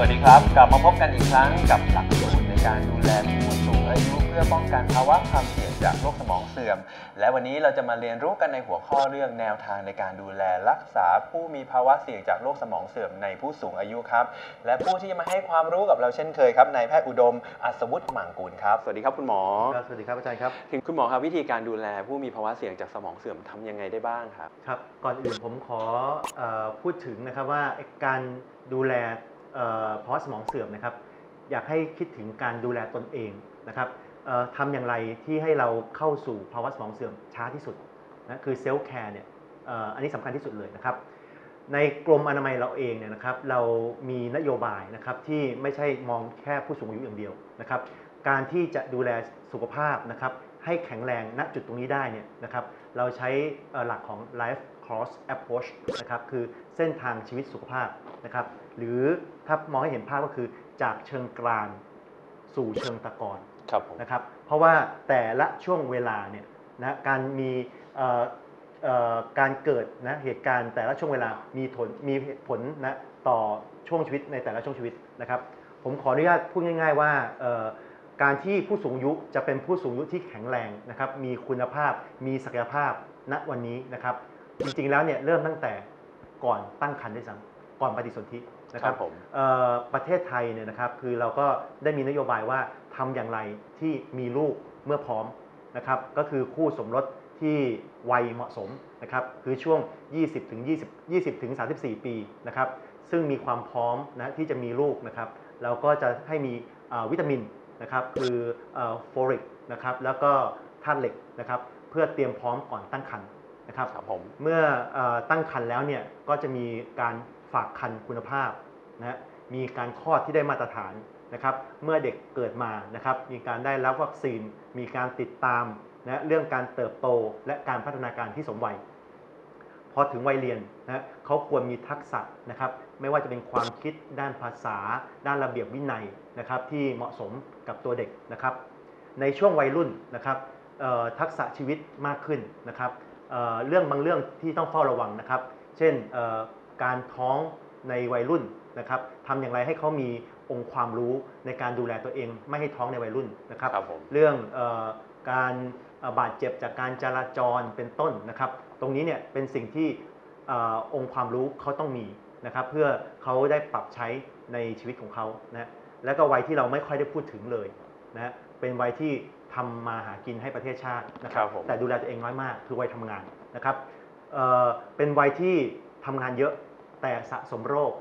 วัสดีครับ กลับมาพบกันอีกครั้งกับหลักสูตรในการดูแลผู้สูงอายุเพื่อป้องกันภาวะความเสี่ยงจากโรคสมองเสื่อม และวันนี้เราจะมาเรียนรู้กันในหัวข้อเรื่องแนวทางในการดูแลรักษาผู้มีภาวะเสี่ยงจากโรคสมองเสื่อมในผู้สูงอายุครับ และผู้ที่จะมาให้ความรู้กับเราเช่นเคยครับนายแพทย์อุดมอัศวุฒิหมั่งกูลครับ สวัสดีครับคุณหมอครับสวัสดีครับอาจารย์ครับ ถึงคุณหมอครับวิธีการดูแลผู้มีภาวะเสี่ยงจากสมองเสื่อมทำยังไงได้บ้างครับ ครับ ก่อนอื่นผมขอเออพูดถึงนะครับว่าการดูแลเอ่อ ภาวะสมองเสื่อมนะครับ อยากให้คิดถึงการดูแลตนเองนะครับทำอย่างไรที่ให้เราเข้าสู่ภาวะสมองเสื่อมช้าที่สุดนะคือเซลฟ์แคร์เนี่ยอันนี้สำคัญที่สุดเลยนะครับ ในกรมอนามัยเราเองเนี่ยนะครับ เรามีนโยบายนะครับที่ไม่ใช่มองแค่ผู้สูงอายุอย่างเดียวนะครับ การที่จะดูแลสุขภาพนะครับให้แข็งแรงณจุดตรงนี้ได้เนี่ยนะครับ เราใช้หลักของ life course approach นะครับคือเส้นทางชีวิตสุขภาพนะครับหรือถ้ามองให้เห็นภาพก็คือจากเชิงกรานสู่เชิงตะกอนครับผมนะครับเพราะว่าแต่ละช่วงเวลาเนี่ยนะการมีเอ่อเอ่อการเกิดนะเหตุการณ์แต่ละช่วงเวลามีผลมีผลนะต่อช่วงชีวิตในแต่ละช่วงชีวิตนะครับผมขออนุญาตพูดง่าย ๆ ว่าเอ่อการที่ผู้สูงอายุจะเป็นผู้สูงอายุที่แข็งแรงนะครับมีคุณภาพมีศักยภาพณวันนี้นะครับ จริงๆแล้วเนี่ยเริ่มตั้งแต่ก่อนตั้งครรภ์ด้วยซ้ำก่อนปฏิสนธินะคครัรับบผมเอ่อประเทศไทยเนี่ยนะครับคือเราก็ได้มีนโยบายว่าทำอย่างไรที่มีลูกเมื่อพร้อมนะครับก็คือคู่สมรสที่วัยเหมาะสมนะครับคือช่วง 20ถึง20 20ถึง34 ปีนะครับซึ่งมีความพร้อมนะที่จะมีลูกนะครับเราก็จะให้มีเอ่อวิตามินนะครับคือโฟลิกนะครับแล้วก็ธาตุเหล็กนะครับเพื่อเตรียมพร้อมก่อนตั้งครรภ์ นะครับครับผมเมื่อเออตั้งครรภ์แล้วเนี่ยก็จะมีการฝากครรภ์คุณภาพนะฮะมีการคลอดที่ได้มาตรฐานนะครับ เมื่อเด็กเกิดมานะครับ มีการได้รับวัคซีน มีการติดตามนะเรื่องการเติบโตและการพัฒนาการที่สมวัย พอถึงวัยเรียนนะเขาควรมีทักษะนะครับ ไม่ว่าจะเป็นความคิดด้านภาษา ด้านระเบียบวินัยนะครับ ที่เหมาะสมกับตัวเด็กนะครับ ในช่วงวัยรุ่นนะครับเอ่อทักษะชีวิตมากขึ้นนะครับ เอ่อเรื่องบางเรื่องที่ต้องเฝ้าระวังนะครับ เช่นเอ่อการท้องในวัยรุ่นนะครับทำอย่างไรให้เขามีองค์ความรู้ในการดูแลตัวเอง ไม่ให้ท้องในวัยรุ่นนะครับครับผมเรื่องเออการเอ่อบาดเจ็บจากการจราจรเป็นต้นนะครับ ตรงนี้เนี่ยเป็นสิ่งที่เออองค์ความรู้เขาต้องมีนะครับ เพื่อเขาได้ปรับใช้ในชีวิตของเขานะแล้วก็วัยที่เราไม่ค่อยได้พูดถึงเลย นะฮะเป็นวัยที่ทำมาหากินให้ประเทศชาตินะคครัรับบผมแต่ดูแลตัวเองน้อยมากคือวัยทำงานนะครับเอ่อเป็นวัยที่ทำงานเยอะแต่สะสมโรค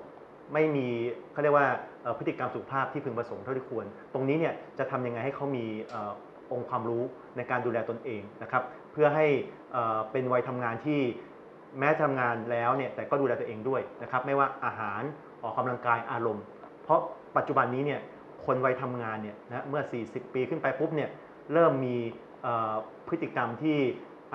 ไม่มีเขาเรียกว่าเอ่อพฤติกรรมสุขภาพที่พึงประสงค์เท่าที่ควร ตรงนี้เนี่ยจะทำยังไงให้เขามีเอ่อองค์ความรู้ในการดูแลตนเองนะครับ เพื่อให้เอ่อเป็นวัยทำงานที่แม้ทำงานแล้วเนี่ยแต่ก็ดูแลตัวเองด้วยนะครับ ไม่ว่าอาหารออกกำลังกายอารมณ์ เพราะปัจจุบันนี้เนี่ย คนวัยทำงานเนี่ยนะเมื่อ 40 ปีขึ้นไปปุ๊บเนี่ยเริ่มมีพฤติกรรมที่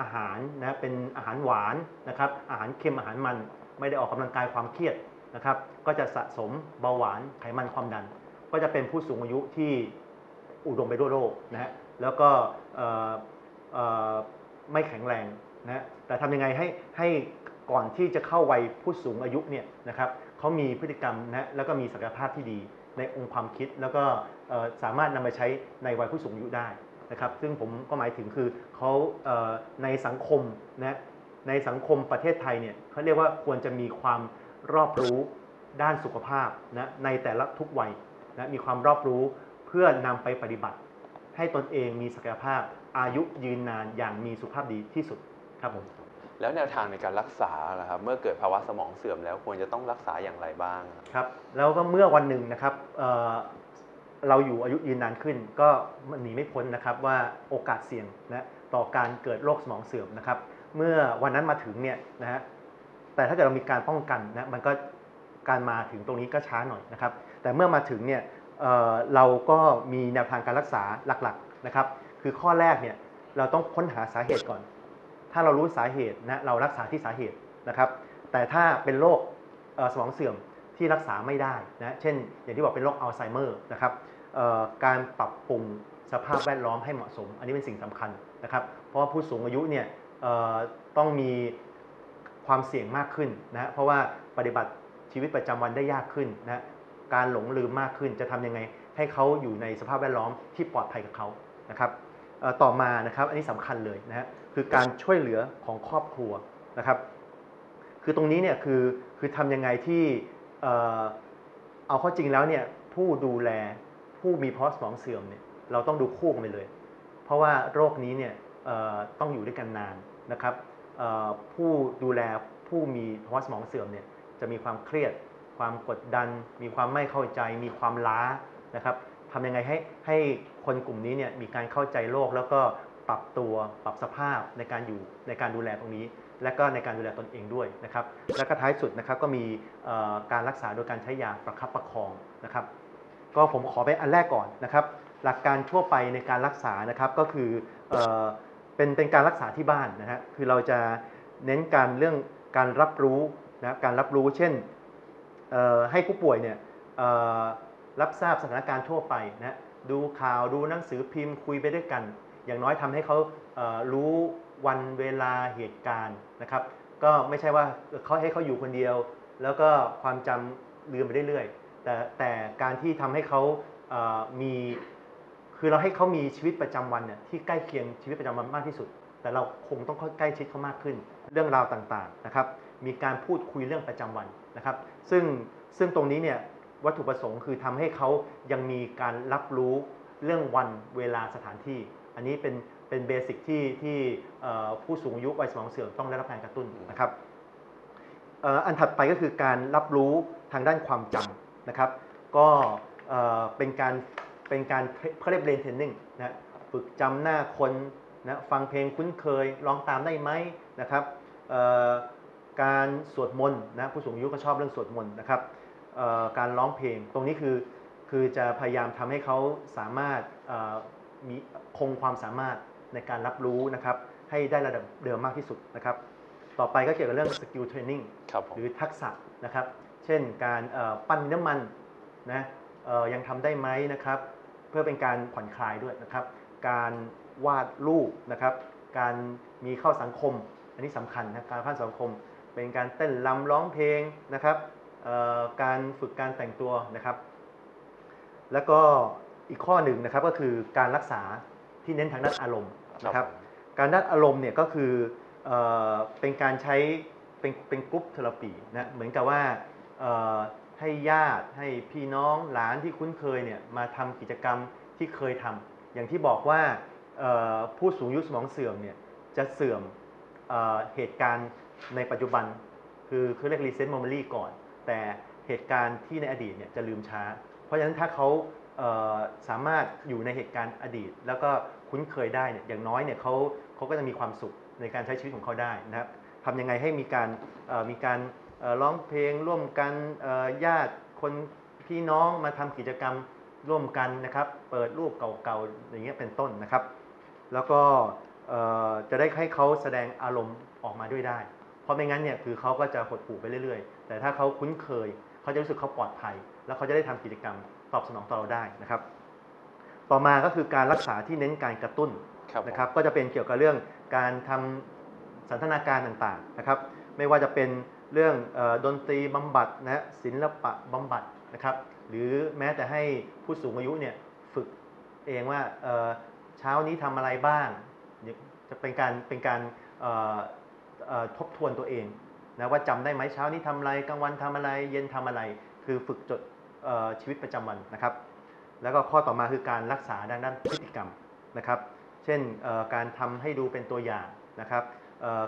อาหารนะเป็นอาหารหวานนะครับอาหารเค็มอาหารมันไม่ได้ออกกำลังกายความเครียดนะครับ ก็จะสะสมเบาหวานไขมันความดัน ก็จะเป็นผู้สูงอายุที่อุดมไปด้วยโรคนะฮะแล้วก็ไม่แข็งแรงนะแต่ทำยังไงให้ให้ก่อนที่จะเข้าวัยผู้สูงอายุเนี่ยนะครับเขามีพฤติกรรมนะแล้วก็มีศักยภาพที่ดี ในองค์ความคิด แล้วก็สามารถนำไปใช้ในวัยผู้สูงอายุได้นะครับ ซึ่งผมก็หมายถึงคือเขาในสังคมนะในสังคมประเทศไทยเนี่ยเขาเรียกว่าควรจะมีความรอบรู้ด้านสุขภาพนะในแต่ละทุกวัยนะมีความรอบรู้เพื่อนำไปปฏิบัติ ให้ตนเองมีศักยภาพอายุยืนนานอย่างมีสุขภาพดีที่สุดครับผม แล้วแนวทางในการรักษาล่ะครับเมื่อเกิดภาวะสมองเสื่อมแล้วควรจะต้องรักษาอย่างไรบ้างครับ แล้วก็เมื่อวันหนึ่งนะครับเเราอยู่อายุยืนนานขึ้น ก็หนีไม่พ้นนะครับว่าโอกาสเสี่ยงนะต่อการเกิดโรคสมองเสื่อมนะครับ เมื่อวันนั้นมาถึงเนี่ยนะฮะแต่ถ้าเกิดเรามีการป้องกันนะมันก็การมาถึงตรงนี้ก็ช้าหน่อยนะครับ แต่เมื่อมาถึงเนี่ยเเราก็มีแนวทางการรักษาหลักๆนะครับ คือข้อแรกเนี่ยเราต้องค้นหาสาเหตุก่อน ถ้าเรารู้สาเหตุนะเรารักษาที่สาเหตุนะครับ แต่ถ้าเป็นโรคสมองเสื่อมที่รักษาไม่ได้นะเช่น อย่างที่บอกเป็นโรคอัลไซเมอร์นะครับการปรับปรุงสภาพแวดล้อมให้เหมาะสม อันนี้เป็นสิ่งสำคัญนะครับ เพราะว่าผู้สูงอายุเนี่ยต้องมีความเสี่ยงมากขึ้นนะเพราะว่าปฏิบัติชีวิตประจำวันได้ยากขึ้นนะการหลงลืมมากขึ้นจะทำยังไงให้เขาอยู่ในสภาพแวดล้อมที่ปลอดภัยกับเขานะครับต่อมานะครับอันนี้สำคัญเลยนะฮะ คือการช่วยเหลือของครอบครัวนะครับ คือตรงนี้เนี่ยคือคือทำยังไงที่เออเอาข้อจริงแล้วเนี่ยผู้ดูแลผู้มีภาวะสมองเสื่อมเนี่ยเราต้องดูคู่กันไปเลย เพราะว่าโรคนี้เนี่ยต้องอยู่ด้วยกันนานนะครับผู้ดูแลผู้มีภาวะสมองเสื่อมเนี่ยจะมีความเครียด ความกดดัน มีความไม่เข้าใจ มีความล้านะครับทำยังไงให้ให้คนกลุ่มนี้เนี่ยมีการเข้าใจโลกแล้วก็ ปรับตัวปรับสภาพในการอยู่ในการดูแลตรงนี้ และก็ในการดูแลตนเองด้วยนะครับและก็ท้ายสุดนะครับก็มีการรักษาโดยการใช้ยาประคับประคองนะครับก็ผมขอไปอันแรกก่อนนะครับหลักการทั่วไปในการรักษานะครับก็คือเออเป็นเป็นการรักษาที่บ้านนะฮะคือเราจะเน้นการเรื่องการรับรู้นะการรับรู้เช่นให้ผู้ป่วยเนี่ยรับทราบสถานการณ์ทั่วไปนะดูข่าวดูหนังสือพิมพ์คุยไปด้วยกัน อย่างน้อยทำให้เขารู้วันเวลาเหตุการณ์นะครับ ก็ไม่ใช่ว่าเขาให้เขาอยู่คนเดียว แล้วก็ความจำลืมไปเรื่อยๆแต่แต่การที่ทำให้เขามี คือเราให้เขามีชีวิตประจำวันเนี่ยที่ใกล้เคียงชีวิตประจำวันมากที่สุด แต่เราคงต้องใกล้ชิดเขามากขึ้น เรื่องราวต่างๆนะครับ มีการพูดคุยเรื่องประจำวันนะครับ ซึ่งซึ่งตรงนี้เนี่ยวัตถุประสงค์คือทำให้เขายังมีการรับรู้เรื่องวันเวลาสถานที่ อันนี้เป็นเป็นเบสิกที่ที่เอ่อผู้สูงอายุวัยสมองเสื่อมต้องได้รับการกระตุ้นนะครับเอ่ออันถัดไปก็คือการรับรู้ทางด้านความจำนะครับ ก็เอ่อเป็นการเป็นการเขาเรียกเบรนเทนนิ่งนะฝึกจำหน้าคนนะฟังเพลงคุ้นเคยร้องตามได้ไหมนะครับเอ่อการสวดมนต์นะผู้สูงอายุก็ชอบเรื่องสวดมนต์นะครับเอ่อการร้องเพลงตรงนี้คือคือจะพยายามทำให้เขาสามารถเอ่อ มีคงความสามารถในการรับรู้นะครับให้ได้ระดับเดิมมากที่สุดนะครับ ต่อไปก็เกี่ยวกับเรื่องสกิลเทรนนิ่งครับผมหรือทักษะนะครับ เช่นการเอ่อปั้นน้ำมันนะเอ่อยังทำได้ไหมนะครับ เพื่อเป็นการผ่อนคลายด้วยนะครับ การวาดรูปนะครับ การมีเข้าสังคม อันนี้สำคัญนะการเข้าสังคม เป็นการเต้นรำร้องเพลงนะครับเอ่อการฝึกการแต่งตัวนะครับ แล้วก็ อีกข้อหนึ่งนะครับก็คือการรักษาที่เน้นทางด้านอารมณ์นะครับ การด้านอารมณ์เนี่ยก็คือเอ่อเป็นการใช้เป็นเป็นกรุ๊ปเทอราปีนะเหมือนกับว่าเอ่อให้ญาติให้พี่น้องหลานที่คุ้นเคยเนี่ยมาทำกิจกรรมที่เคยทำอย่างที่บอกว่าเอ่อผู้สูงอายุสมองเสื่อมเนี่ยจะเสื่อมเอ่อเหตุการณ์ในปัจจุบัน คือคือเรียก recent memory ก่อน แต่เหตุการณ์ที่ในอดีตเนี่ยจะลืมช้า เพราะฉะนั้นถ้าเขาเอ่อ สามารถอยู่ในเหตุการณ์อดีต แล้วก็คุ้นเคยได้เนี่ยอย่างน้อยเนี่ยเขาเขาก็จะมีความสุขในการใช้ชีวิตของเขาได้นะครับทำยังไงให้มีการมีการร้องเพลงร่วมกันญาติคนพี่น้องมาทำกิจกรรมร่วมกันนะครับ เปิดรูปเก่าๆอย่างเงี้ยเป็นต้นนะครับ แล้วก็จะได้ให้เขาแสดงอารมณ์ออกมาด้วยได้ เพราะไม่งั้นเนี่ยคือเขาก็จะหดหู่ไปเรื่อยๆ แต่ถ้าเขาคุ้นเคยเขาจะรู้สึกเขาปลอดภัย แล้วเขาจะได้ทำกิจกรรม ตอบสนองต่อเราได้นะครับ ต่อมาก็คือการรักษาที่เน้นการกระตุ้นครับผมนะครับ ก็จะเป็นเกี่ยวกับเรื่องการทำสันทนาการต่างๆนะครับ ไม่ว่าจะเป็นเรื่องเออดนตรีบำบัดนะฮะศิลปะบำบัดนะครับหรือแม้แต่ให้ผู้สูงอายุเนี่ยฝึกเองว่าเอ่อเช้านี้ทำอะไรบ้างเนี่ยจะเป็นการเป็นการเอ่อเอ่อทบทวนตัวเองนะว่าจำได้ไหมเช้านี้ทำอะไรกลางวันทำอะไร เย็นทำอะไร คือฝึกจดเอ่อ ชีวิตประจำวันนะครับ แล้วก็ข้อต่อมาคือการรักษาด้านด้านพฤติกรรมนะครับ เช่นการทำให้ดูเป็นตัวอย่างนะครับ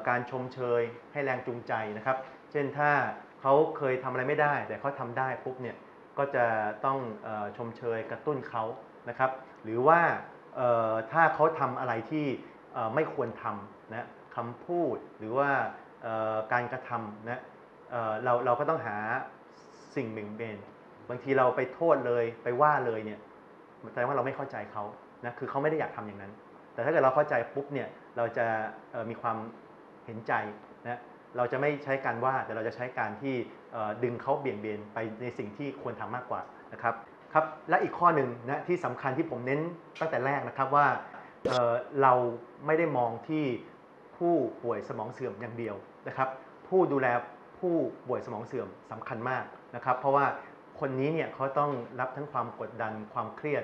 การชมเชยให้แรงจูงใจนะครับ เช่นถ้าเขาเคยทำอะไรไม่ได้ แต่เขาทำได้ปุ๊บเนี่ยก็จะต้องออชมเชยกระตุ้นเขานะครับ หรือว่าถ้าเขาทำอะไรที่ไม่ควรทำนะคำพูดหรือว่าการกระทำนะเเราเราก็ต้องหาสิ่งเบี่งเบน บางทีเราไปโทษเลยไปว่าเลยเนี่ยแสดงว่าเราไม่เข้าใจเขานะคือเขาไม่ได้อยากทำอย่างนั้น แต่ถ้าเกิดเราเข้าใจปุ๊บเนี่ยเราจะมีความเห็นใจนะเราจะไม่ใช้การว่าแต่เราจะใช้การที่ดึงเขาเบี่ยงเบนไปในสิ่งที่ควรทำมากกว่านะครับครับและอีกข้อหนึ่งนะที่สำคัญที่ผมเน้นตั้งแต่แรกนะครับว่าเเราไม่ได้มองที่ผู้ป่วยสมองเสื่อมอย่างเดียวนะครับ ผู้ดูแลผู้ป่วยสมองเสื่อมสำคัญมากนะครับ เพราะว่า คนนี้เนี่ยเขาต้องรับทั้งความกดดันความเครียด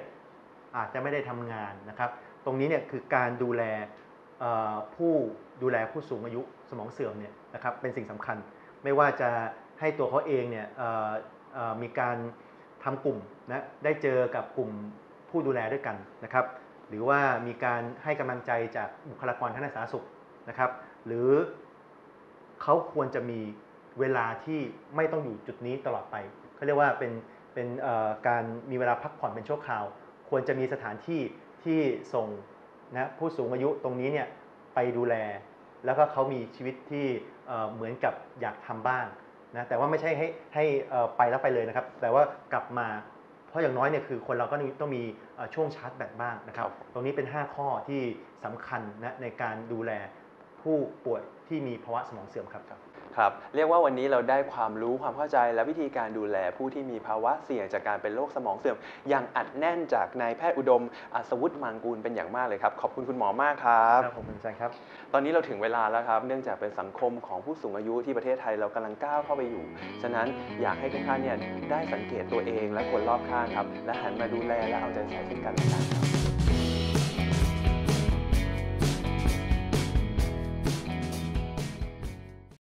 อาจจะไม่ได้ทำงานนะครับ ตรงนี้เนี่ยคือการดูแลผู้ดูแลผู้สูงอายุสมองเสื่อมเนี่ยนะครับเป็นสิ่งสำคัญ ไม่ว่าจะให้ตัวเขาเองเนี่ยมีการทำกลุ่มนะได้เจอกับกลุ่มผู้ดูแลด้วยกันนะครับ หรือว่ามีการให้กำลังใจจากบุคลากรทางด้านสาธารณสุขนะครับ หรือเขาควรจะมีเวลาที่ไม่ต้องอยู่จุดนี้ตลอดไป เขาเรียกว่าเป็นเป็นเอ่อการมีเวลาพักผ่อนเป็นชั่วคราว ควรจะมีสถานที่ที่ส่งนะผู้สูงอายุตรงนี้เนี่ยไปดูแล แล้วก็เขามีชีวิตที่เอ่อเหมือนกับอยากทำบ้างนะแต่ว่าไม่ใช่ให้ให้เอ่อไปแล้วไปเลยนะครับ แต่ว่ากลับมาเพราะอย่างน้อยเนี่ยคือคนเราก็ต้องมีเอ่อช่วงชาร์จแบตบ้างนะครับครับตรงนี้เป็น 5 ข้อที่สำคัญนะในการดูแลผู้ป่วยที่มีภาวะสมองเสื่อมครับ ครับเรียกว่าวันนี้เราได้ความรู้ความเข้าใจและวิธีการดูแลผู้ที่มีภาวะเสี่ยงจากการเป็นโรคสมองเสื่อม อย่างอัดแน่นจากนายแพทย์อุดมอัศวุฒิมังกูลเป็นอย่างมากเลยครับขอบคุณคุณหมอมากครับครับผมเป็นอาจารย์ครับ ตอนนี้เราถึงเวลาแล้วครับ เนื่องจากเป็นสังคมของผู้สูงอายุที่ประเทศไทยเรากำลังก้าวเข้าไปอยู่ ฉะนั้นอยากให้ทุกท่านเนี่ยได้สังเกตตัวเองและคนรอบข้างครับและหันมาดูแลและเอาใจใส่ซึ่งกันและกันครับ